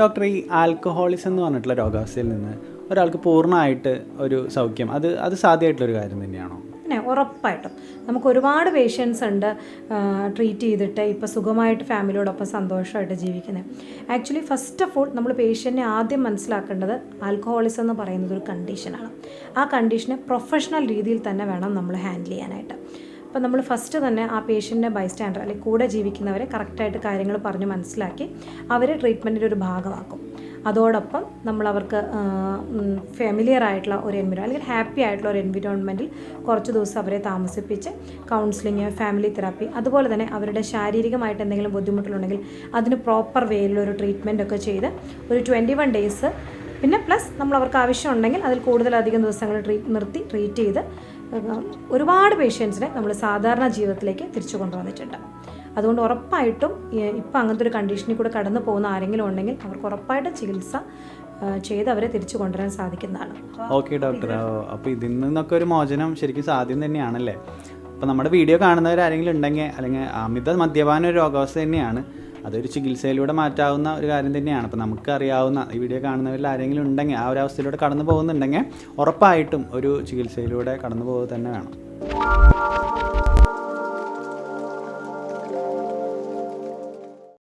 Doctor ഈ alcoholism എന്ന് പറഞ്ഞിട്ടുള്ള രോഗാവസ്ഥയിൽ നിന്ന് ഒരാൾക്ക് പൂർണമായിട്ട് ഒരു സൗഖ്യം അത് അത് സാധ്യമായിട്ടുള്ളൊരു കാര്യം തന്നെയാണോ? പിന്നെ ഉറപ്പായിട്ടും. നമുക്ക് ഒരുപാട് പേഷ്യൻസ് ഉണ്ട് ട്രീറ്റ് ചെയ്തിട്ട് ഇപ്പോൾ സുഖമായിട്ട് ഫാമിലിയോടൊപ്പം സന്തോഷമായിട്ട് ജീവിക്കുന്നത് ആക്ച്വലി ഫസ്റ്റ് ഓഫ് ഓൾ നമ്മൾ പേഷ്യന്റിനെ ആദ്യം മനസ്സിലാക്കേണ്ടത് ആൽക്കഹോളിസം എന്ന് പറയുന്നത് ഒരു കണ്ടീഷനാണ് ആ കണ്ടീഷനെ പ്രൊഫഷണൽ രീതിയിൽ തന്നെ വേണം നമ്മൾ ഹാൻഡിൽ ചെയ്യാനായിട്ട്. അപ്പോൾ നമ്മൾ ഫസ്റ്റ് തന്നെ ആ പേഷ്യന്റെ ബൈസ്റ്റാൻഡർ അല്ലെങ്കിൽ കൂടെ ജീവിക്കുന്നവരെ കറക്റ്റായിട്ട് കാര്യങ്ങൾ പറഞ്ഞ് മനസ്സിലാക്കി അവരെ ട്രീറ്റ്മെന്റിന്റെ ഒരു ഭാഗമാക്കും. അതോടൊപ്പം നമ്മൾ അവർക്ക് ഫെമിലിയർ ആയിട്ടുള്ള ഒരു എൻവിറോ അല്ലെങ്കിൽ ഹാപ്പി ആയിട്ടുള്ള ഒരു എൻവിറോൺമെന്റിൽ കുറച്ച് ദിവസം അവരെ താമസിപ്പിച്ച് കൗൺസിലിങ് ഫാമിലി തെറാപ്പി അതുപോലെ തന്നെ അവരുടെ ശാരീരികമായിട്ട് എന്തെങ്കിലും ബുദ്ധിമുട്ടുകളുണ്ടെങ്കിൽ അതിന് പ്രോപ്പർ വേയിലൊരു ട്രീറ്റ്മെന്റ് ഒക്കെ ചെയ്ത് ഒരു ട്വന്റി വൺ ഡേയ്സ് പിന്നെ പ്ലസ് നമ്മൾ അവർക്ക് ആവശ്യമുണ്ടെങ്കിൽ അതിൽ കൂടുതലധികം ദിവസങ്ങൾ ട്രീറ്റ് നിർത്തി ട്രീറ്റ് ചെയ്ത് ഒരുപാട് പേഷ്യൻസിനെ നമ്മൾ സാധാരണ ജീവിതത്തിലേക്ക് തിരിച്ചു കൊണ്ടുവന്നിട്ടുണ്ട്. അതുകൊണ്ട് ഉറപ്പായിട്ടും ഇപ്പം അങ്ങനത്തെ ഒരു കണ്ടീഷനിൽ കൂടെ കടന്നു പോകുന്ന ആരെങ്കിലും ഉണ്ടെങ്കിൽ അവർക്ക് ഉറപ്പായിട്ടും ചികിത്സ ചെയ്ത് അവരെ തിരിച്ചു കൊണ്ടുവരാൻ സാധിക്കുന്നതാണ്. ഓക്കെ ഡോക്ടർ അപ്പോൾ ഇതിൽ നിന്നൊക്കെ ഒരു മോചനം ശരിക്കും സാധ്യം തന്നെയാണല്ലേ? അപ്പോൾ നമ്മുടെ വീഡിയോ കാണുന്നവർ ആരെങ്കിലും ഉണ്ടെങ്കിൽ അല്ലെങ്കിൽ അമിത മദ്യപാന ഒരു രോഗാവസ്ഥ തന്നെയാണ്. അതൊരു ചികിത്സയിലൂടെ മാറ്റാവുന്ന ഒരു കാര്യം തന്നെയാണ്. അപ്പോൾ നമുക്ക് അറിയാവുന്ന ഈ വീഡിയോ കാണുന്നവരിൽ ആരെങ്കിലും ഉണ്ടെങ്കിൽ ആ ഒരു അവസ്ഥയിലൂടെ കടന്നു പോകുന്നുണ്ടെങ്കിൽ ഉറപ്പായിട്ടും ഒരു ചികിത്സയിലൂടെ കടന്നു പോകുക തന്നെ വേണം.